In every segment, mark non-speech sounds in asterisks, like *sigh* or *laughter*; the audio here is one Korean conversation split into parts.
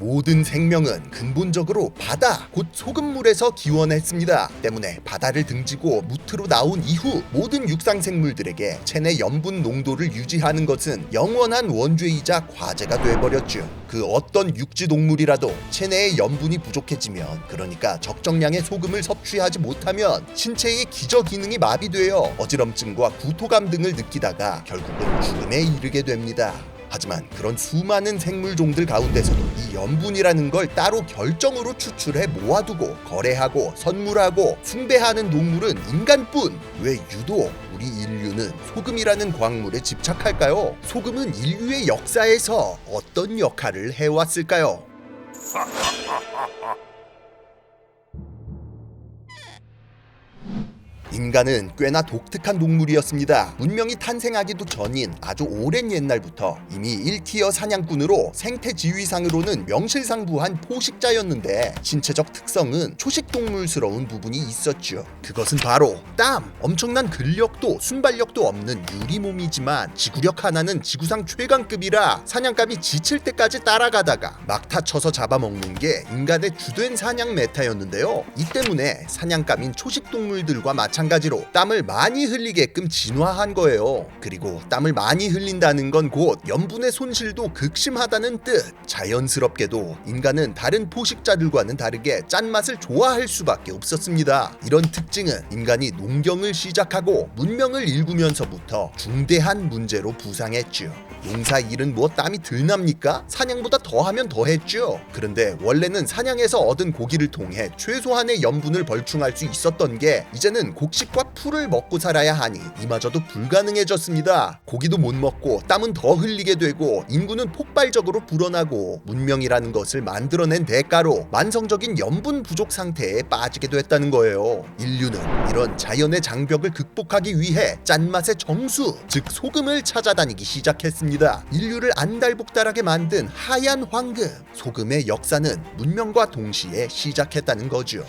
모든 생명은 근본적으로 바다, 곧 소금물에서 기원했습니다. 때문에 바다를 등지고 무트로 나온 이후 모든 육상 생물들에게 체내 염분 농도를 유지하는 것은 영원한 원죄이자 과제가 돼버렸죠. 그 어떤 육지 동물이라도 체내에 염분이 부족해지면 그러니까 적정량의 소금을 섭취하지 못하면 신체의 기저 기능이 마비되어 어지럼증과 구토감 등을 느끼다가 결국은 죽음에 이르게 됩니다. 하지만 그런 수많은 생물종들 가운데서도 이 염분이라는 걸 따로 결정으로 추출해 모아두고 거래하고 선물하고 숭배하는 동물은 인간뿐 왜 유독 우리 인류는 소금이라는 광물에 집착할까요? 소금은 인류의 역사에서 어떤 역할을 해왔을까요? *laughs* 인간은 꽤나 독특한 동물이었습니다. 문명이 탄생하기도 전인 아주 오랜 옛날부터 이미 1티어 사냥꾼으로 생태 지위상으로는 명실상부한 포식자였는데 신체적 특성은 초식 동물스러운 부분이 있었죠. 그것은 바로 땀. 엄청난 근력도 순발력도 없는 유리 몸이지만 지구력 하나는 지구상 최강급이라 사냥감이 지칠 때까지 따라가다가 막타 쳐서 잡아먹는 게 인간의 주된 사냥 메타였는데요. 이 때문에 사냥감인 초식 동물들과 마찬가지로 땀을 많이 흘리게끔 진화한 거예요. 그리고 땀을 많이 흘린다는 건 곧 염분의 손실도 극심하다는 뜻. 자연스럽게도 인간은 다른 포식자들과는 다르게 짠맛을 좋아할 수밖에 없었습니다. 이런 특징은 인간이 농경을 시작하고 문명을 일구면서부터 중대한 문제로 부상했죠. 농사 일은 뭐 땀이 덜 납니까? 사냥보다 더 하면 더 했죠. 그런데 원래는 사냥에서 얻은 고기를 통해 최소한의 염분을 벌충할 수 있었던 게 이제는 곡식과 풀을 먹고 살아야 하니 이마저도 불가능해졌습니다. 고기도 못 먹고 땀은 더 흘리게 되고 인구는 폭발적으로 불어나고 문명이라는 것을 만들어낸 대가로 만성적인 염분 부족 상태에 빠지게 됐다는 거예요. 인류는 이런 자연의 장벽을 극복하기 위해 짠맛의 정수, 즉 소금을 찾아다니기 시작했습니다. 인류를 안달복달하게 만든 하얀 황금, 소금의 역사는 문명과 동시에 시작했다는 거죠.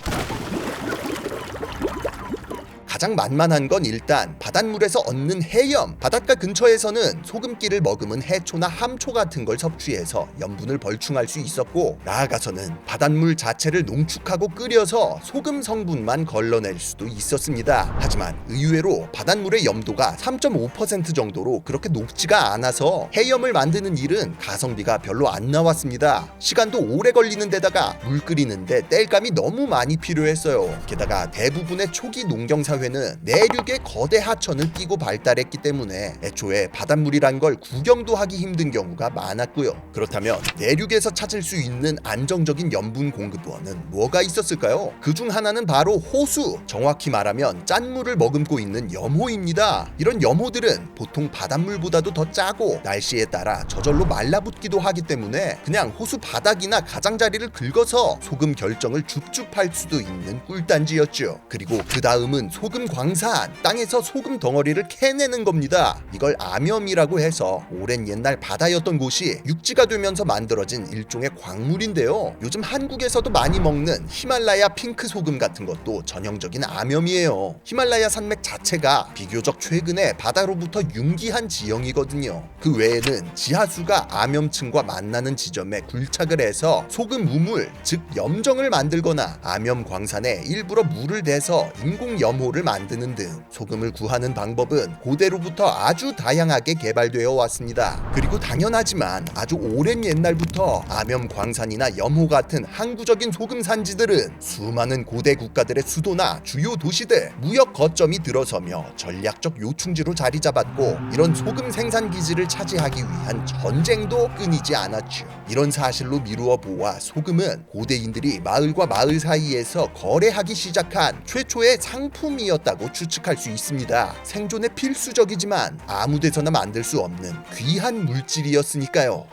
가장 만만한 건 일단 바닷물에서 얻는 해염. 바닷가 근처에서는 소금기를 머금은 해초나 함초 같은 걸 섭취해서 염분을 벌충할 수 있었고 나아가서는 바닷물 자체를 농축하고 끓여서 소금 성분만 걸러낼 수도 있었습니다. 하지만 의외로 바닷물의 염도가 3.5% 정도로 그렇게 높지가 않아서 해염을 만드는 일은 가성비가 별로 안 나왔습니다. 시간도 오래 걸리는 데다가 물 끓이는데 땔감이 너무 많이 필요했어요. 게다가 대부분의 초기 농경 사회는 내륙의 거대 하천을 끼고 발달했기 때문에 애초에 바닷물이란 걸 구경도 하기 힘든 경우가 많았고요. 그렇다면 내륙에서 찾을 수 있는 안정적인 염분 공급원은 뭐가 있었을까요? 그 중 하나는 바로 호수. 정확히 말하면 짠물을 머금고 있는 염호입니다. 이런 염호들은 보통 바닷물보다도 더 짜고 날씨에 따라 저절로 말라붙기도 하기 때문에 그냥 호수 바닥이나 가장자리를 긁어서 소금 결정을 줍줍할 수도 있는 꿀단지였죠. 그리고 그 다음은 소금 광산, 땅에서 소금 덩어리를 캐내는 겁니다. 이걸 암염이라고 해서 오랜 옛날 바다였던 곳이 육지가 되면서 만들어진 일종의 광물인데요. 요즘 한국에서도 많이 먹는 히말라야 핑크 소금 같은 것도 전형적인 암염이에요. 히말라야 산맥 자체가 비교적 최근에 바다로부터 융기한 지형이거든요. 그 외에는 지하수가 암염층과 만나는 지점에 굴착을 해서 소금 우물, 즉 염정을 만들거나 암염 광산에 일부러 물을 대서 인공 염호를 만드는 등 소금을 구하는 방법은 고대로부터 아주 다양하게 개발되어 왔습니다. 그리고 당연하지만 아주 오랜 옛날부터 암염 광산이나 염호 같은 항구적인 소금 산지들은 수많은 고대 국가들의 수도나 주요 도시들, 무역 거점이 들어서며 전략적 요충지로 자리 잡았고 이런 소금 생산 기지를 차지하기 위한 전쟁도 끊이지 않았죠. 이런 사실로 미루어 보아 소금은 고대인들이 마을과 마을 사이에서 거래하기 시작한 최초의 상품이었다 고 추측할 수 있습니다. 생존에 필수적이지만 아무 데서나 만들 수 없는 귀한 물질이었으니까요.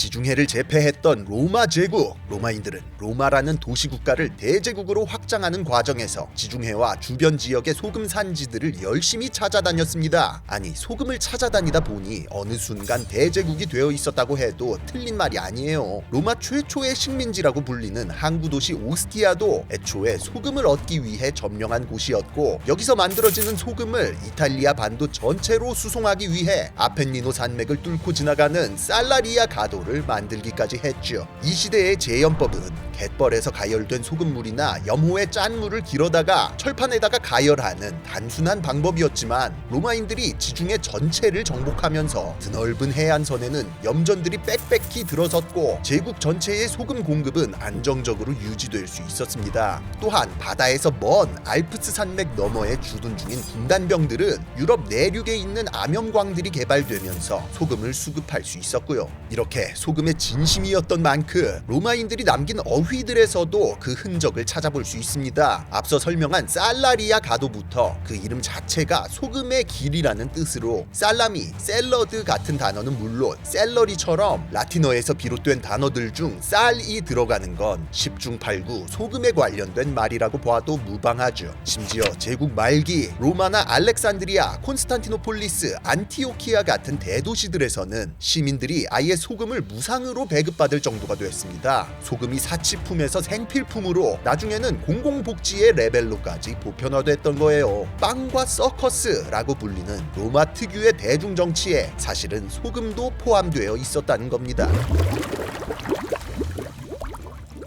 지중해를 제패했던 로마 제국. 로마인들은 로마라는 도시국가를 대제국으로 확장하는 과정에서 지중해와 주변 지역의 소금 산지들을 열심히 찾아다녔습니다. 아니 소금을 찾아다니다 보니 어느 순간 대제국이 되어 있었다고 해도 틀린 말이 아니에요. 로마 최초의 식민지라고 불리는 항구 도시 오스티아도 애초에 소금을 얻기 위해 점령한 곳이었고 여기서 만들어지는 소금을 이탈리아 반도 전체로 수송하기 위해 아펜니노 산맥을 뚫고 지나가는 살라리아 가도를 만들기까지 했죠. 이 시대의 제염법은 갯벌에서 가열된 소금물이나 염호의 짠물을 길어다가 철판에다가 가열하는 단순한 방법이었지만 로마인들이 지중해 전체를 정복하면서 드넓은 해안선에는 염전들이 빽빽히 들어섰고 제국 전체의 소금 공급은 안정적으로 유지될 수 있었습니다. 또한 바다에서 먼 알프스 산맥 너머에 주둔 중인 군단병들은 유럽 내륙에 있는 암염광들이 개발되면서 소금을 수급할 수 있었고요. 이렇게 소금의 진심이었던 만큼 로마인들이 남긴 어휘 들에서도 그 흔적을 찾아볼 수 있습니다. 앞서 설명한 살라리아 가도부터 그 이름 자체가 소금의 길이라는 뜻으로 살라미, 샐러드 같은 단어는 물론 샐러리처럼 라틴어에서 비롯된 단어들 중 쌀이 들어가는 건 10중 8구 소금에 관련된 말이라고 봐도 무방하죠. 심지어 제국 말기 로마나 알렉산드리아, 콘스탄티노폴리스, 안티오키아 같은 대도시들에서는 시민들이 아예 소금을 무상으로 배급받을 정도가 됐습니다. 소금이 사치 품에서 생필품으로 나중에는 공공복지의 레벨로까지 보편화됐던 거예요. 빵과 서커스라고 불리는 로마 특유의 대중정치에 사실은 소금도 포함되어 있었다는 겁니다.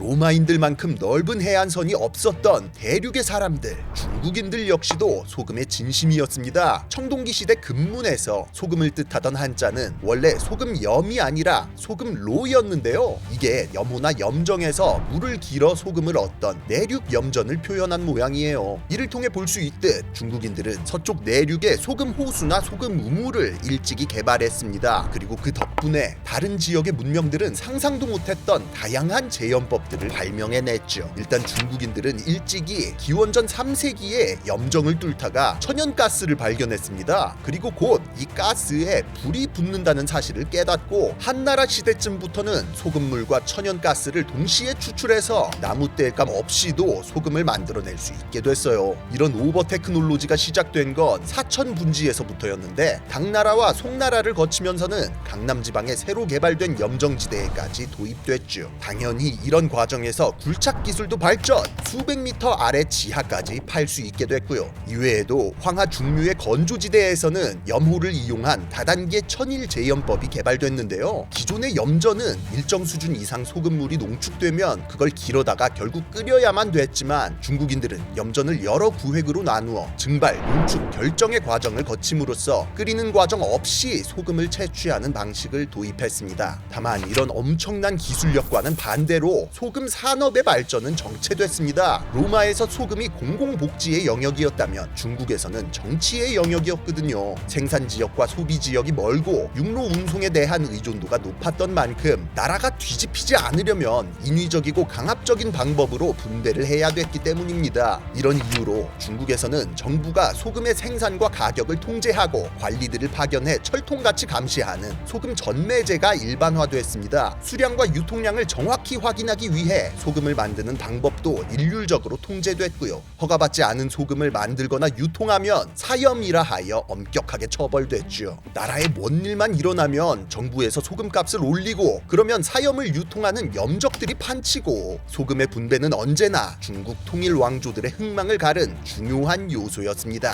로마인들만큼 넓은 해안선이 없었던 대륙의 사람들, 중국인들 역시도 소금의 진심이었습니다. 청동기 시대 금문에서 소금을 뜻하던 한자는 원래 소금염이 아니라 소금로였는데요. 이게 염호나 염정에서 물을 길어 소금을 얻던 내륙 염전을 표현한 모양이에요. 이를 통해 볼 수 있듯 중국인들은 서쪽 내륙의 소금 호수나 소금 우물을 일찍이 개발했습니다. 그리고 그 덕분에 다른 지역의 문명들은 상상도 못했던 다양한 제염법들 을 발명해냈죠. 일단 중국인들은 일찍이 기원전 3세기에 염정을 뚫다가 천연가스를 발견했습니다. 그리고 곧 이 가스에 불이 붙는다는 사실을 깨닫고 한나라 시대쯤부터는 소금물과 천연가스를 동시에 추출해서 나무 땔감 없이도 소금을 만들어낼 수 있게 됐어요. 이런 오버 테크놀로지가 시작된 건 사천 분지에서부터였는데 당나라와 송나라를 거치면서는 강남 지방에 새로 개발된 염정지대에까지 도입됐죠. 당연히 이런 과정에서 굴착 기술도 발전, 수백 미터 아래 지하까지 팔 수 있게 됐고요. 이외에도 황하 중류의 건조지대에서는 염호를 이용한 다단계 천일 제염법이 개발됐는데요. 기존의 염전은 일정 수준 이상 소금물이 농축되면 그걸 길어다가 결국 끓여야만 됐지만 중국인들은 염전을 여러 구획으로 나누어 증발, 농축, 결정의 과정을 거침으로써 끓이는 과정 없이 소금을 채취하는 방식을 도입했습니다. 다만 이런 엄청난 기술력과는 반대로 소금 산업의 발전은 정체됐습니다. 로마에서 소금이 공공복지의 영역이었다면 중국에서는 정치의 영역이었거든요. 생산 지역과 소비 지역이 멀고 육로 운송에 대한 의존도가 높았던 만큼 나라가 뒤집히지 않으려면 인위적이고 강압적인 방법으로 분배를 해야 됐기 때문입니다. 이런 이유로 중국에서는 정부가 소금의 생산과 가격을 통제하고 관리들을 파견해 철통같이 감시하는 소금 전매제가 일반화됐습니다. 수량과 유통량을 정확히 확인하기 위해 소금을 만드는 방법도 일률적으로 통제됐고요. 허가받지 않은 소금을 만들거나 유통하면 사염이라 하여 엄격하게 처벌됐죠. 나라에 뭔 일만 일어나면 정부에서 소금값을 올리고 그러면 사염을 유통하는 염적들이 판치고 소금의 분배는 언제나 중국 통일 왕조들의 흥망을 가른 중요한 요소였습니다.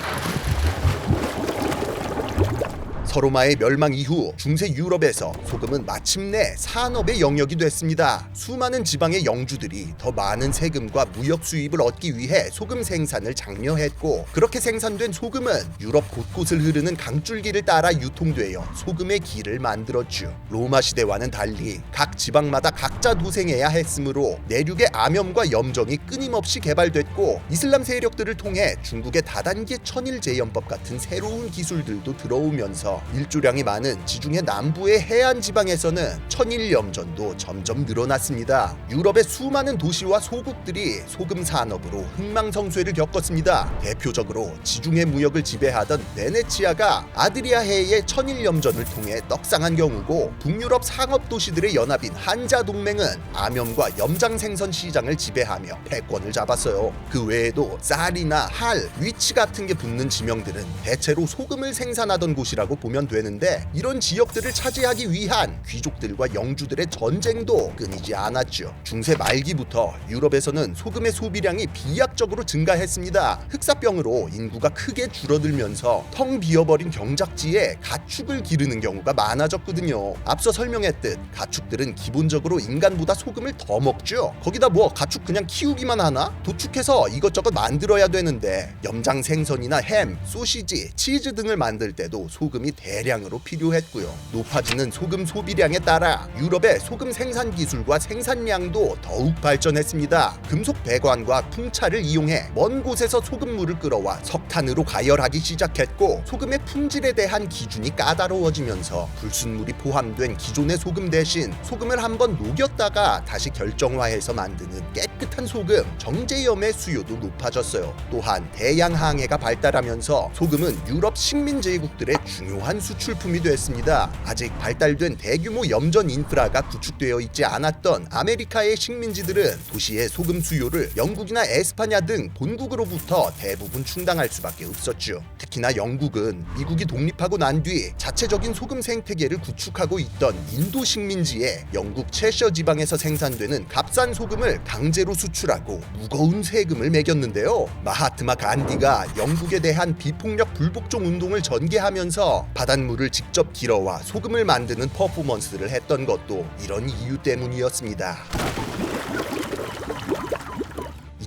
서로마의 멸망 이후 중세 유럽에서 소금은 마침내 산업의 영역이 됐습니다. 수많은 지방의 영주들이 더 많은 세금과 무역 수입을 얻기 위해 소금 생산을 장려했고 그렇게 생산된 소금은 유럽 곳곳을 흐르는 강줄기를 따라 유통되어 소금의 길을 만들었죠. 로마 시대와는 달리 각 지방마다 각자 도생해야 했으므로 내륙의 암염과 염정이 끊임없이 개발됐고 이슬람 세력들을 통해 중국의 다단계 천일 제염법 같은 새로운 기술들도 들어오면서 일조량이 많은 지중해 남부의 해안 지방에서는 천일염전도 점점 늘어났습니다. 유럽의 수많은 도시와 소국들이 소금 산업으로 흥망성쇠를 겪었습니다. 대표적으로 지중해 무역을 지배하던 베네치아가 아드리아 해의 천일염전을 통해 떡상한 경우고 북유럽 상업 도시들의 연합인 한자 동맹은 암염과 염장 생선 시장을 지배하며 패권을 잡았어요. 그 외에도 쌀이나 활, 위치 같은 게 붙는 지명들은 대체로 소금을 생산하던 곳이라고 보면 되는데 이런 지역들을 차지하기 위한 귀족들과 영주들의 전쟁도 끊이지 않았죠. 중세 말기부터 유럽에서는 소금의 소비량이 비약적으로 증가했습니다. 흑사병으로 인구가 크게 줄어들면서 텅 비어버린 경작지에 가축을 기르는 경우가 많아졌거든요. 앞서 설명했듯 가축들은 기본적으로 인간보다 소금을 더 먹죠. 거기다 뭐 가축 그냥 키우기만 하나? 도축해서 이것저것 만들어야 되는데 염장 생선이나 햄, 소시지, 치즈 등을 만들 때도 소금이 대량으로 필요했고요. 높아지는 소금 소비량에 따라 유럽의 소금 생산 기술과 생산량도 더욱 발전했습니다. 금속 배관과 풍차를 이용해 먼 곳에서 소금물을 끌어와 석탄으로 가열하기 시작했고 소금의 품질에 대한 기준이 까다로워지면서 불순물이 포함된 기존의 소금 대신 소금을 한번 녹였다가 다시 결정화해서 만드는 깨끗한 소금 정제염의 수요도 높아졌어요. 또한 대양 항해가 발달하면서 소금은 유럽 식민 제국들의 중요 한 수출품이 됐습니다. 아직 발달된 대규모 염전 인프라가 구축되어 있지 않았던 아메리카의 식민지들은 도시의 소금 수요를 영국이나 에스파냐 등 본국으로부터 대부분 충당할 수밖에 없었죠. 특히나 영국은 미국이 독립하고 난 뒤 자체적인 소금 생태계를 구축하고 있던 인도 식민지에 영국 채셔 지방에서 생산되는 값싼 소금을 강제로 수출하고 무거운 세금을 매겼는데요. 마하트마 간디가 영국에 대한 비폭력 불복종 운동을 전개하면서 바닷물을 직접 길어와 소금을 만드는 퍼포먼스를 했던 것도 이런 이유 때문이었습니다.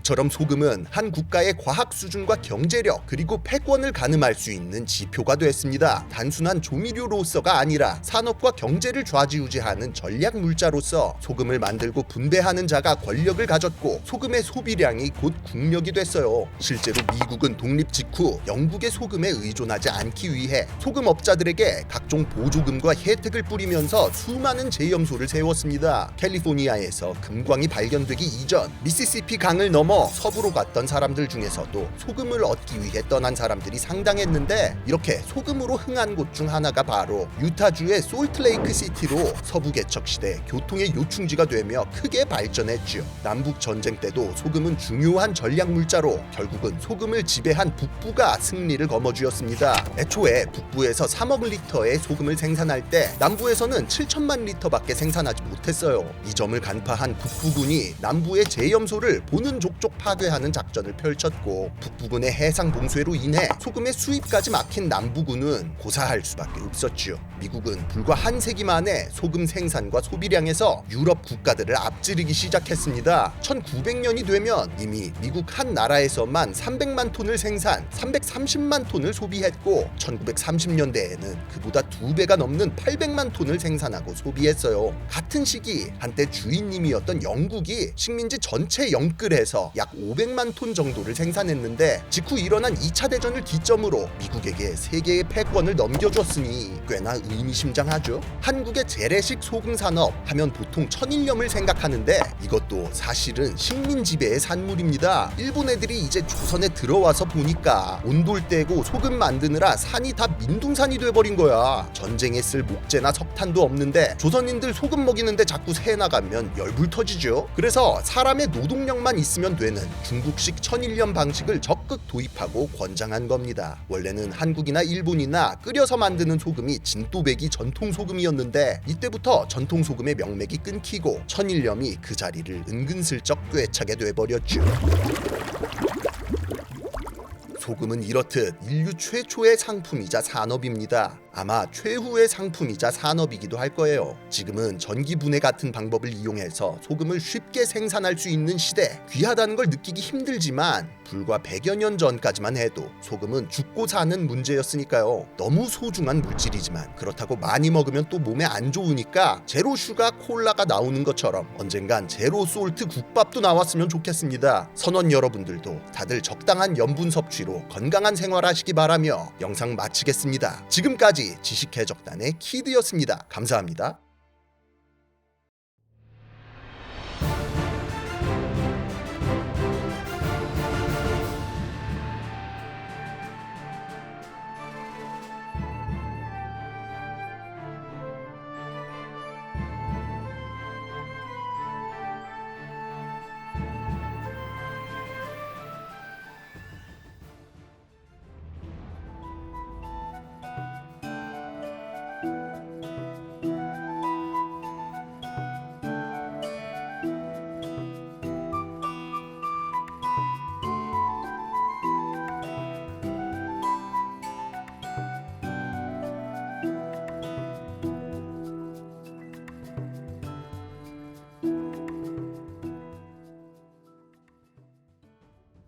이처럼 소금은 한 국가의 과학 수준과 경제력 그리고 패권을 가늠할 수 있는 지표가 됐습니다. 단순한 조미료로서가 아니라 산업과 경제를 좌지우지하는 전략 물자로서 소금을 만들고 분배하는 자가 권력을 가졌고 소금의 소비량이 곧 국력이 됐어요. 실제로 미국은 독립 직후 영국의 소금에 의존하지 않기 위해 소금업자들에게 각종 보조금과 혜택을 뿌리면서 수많은 제염소를 세웠습니다. 캘리포니아에서 금광이 발견되기 이전 미시시피 강을 넘어 서부로 갔던 사람들 중에서도 소금을 얻기 위해 떠난 사람들이 상당했는데 이렇게 소금으로 흥한 곳 중 하나가 바로 유타주의 솔트레이크 시티로 서부 개척 시대 교통의 요충지가 되며 크게 발전했죠. 남북 전쟁 때도 소금은 중요한 전략 물자로 결국은 소금을 지배한 북부가 승리를 거머쥐었습니다. 애초에 북부에서 3억 리터의 소금을 생산할 때 남부에서는 7천만 리터밖에 생산하지 못했어요. 이 점을 간파한 북부군이 남부의 제염소를 보는 족족 파괴하는 작전을 펼쳤고 북부군의 해상 봉쇄로 인해 소금의 수입까지 막힌 남부군은 고사할 수밖에 없었죠. 미국은 불과 한 세기 만에 소금 생산과 소비량에서 유럽 국가들을 앞지르기 시작했습니다. 1900년이 되면 이미 미국 한 나라에서만 300만 톤을 생산, 330만 톤을 소비했고 1930년대에는 그보다 두 배가 넘는 800만 톤을 생산하고 소비했어요. 같은 시기 한때 주인님이었던 영국이 식민지 전체 영끌에서 약 500만 톤 정도를 생산했는데 직후 일어난 2차 대전을 기점으로 미국에게 세계의 패권을 넘겨줬으니 꽤나 의미심장하죠. 한국의 재래식 소금 산업 하면 보통 천일염을 생각하는데 이것도 사실은 식민 지배의 산물입니다. 일본 애들이 이제 조선에 들어와서 보니까 온돌 떼고 소금 만드느라 산이 다 민둥산이 돼버린 거야. 전쟁에 쓸 목재나 석탄도 없는데 조선인들 소금 먹이는데 자꾸 새 나가면 열불 터지죠. 그래서 사람의 노동력만 있으면 되는 중국식 천일염 방식을 적극 도입하고 권장한 겁니다. 원래는 한국이나 일본이나 끓여서 만드는 소금이 진또배기 전통 소금이었는데 이때부터 전통 소금의 명맥이 끊기고 천일염이 그 자리를 은근슬쩍 꿰차게 돼버렸죠. 소금은 이렇듯 인류 최초의 상품이자 산업입니다. 아마 최후의 상품이자 산업이기도 할 거예요. 지금은 전기 분해 같은 방법을 이용해서 소금을 쉽게 생산할 수 있는 시대. 귀하다는 걸 느끼기 힘들지만 불과 100여 년 전까지만 해도 소금은 죽고 사는 문제였으니까요. 너무 소중한 물질이지만 그렇다고 많이 먹으면 또 몸에 안 좋으니까 제로 슈가 콜라가 나오는 것처럼 언젠간 제로 솔트 국밥도 나왔으면 좋겠습니다. 선원 여러분들도 다들 적당한 염분 섭취로 건강한 생활하시기 바라며 영상 마치겠습니다. 지금까지 지식해적단의 키드였습니다. 감사합니다.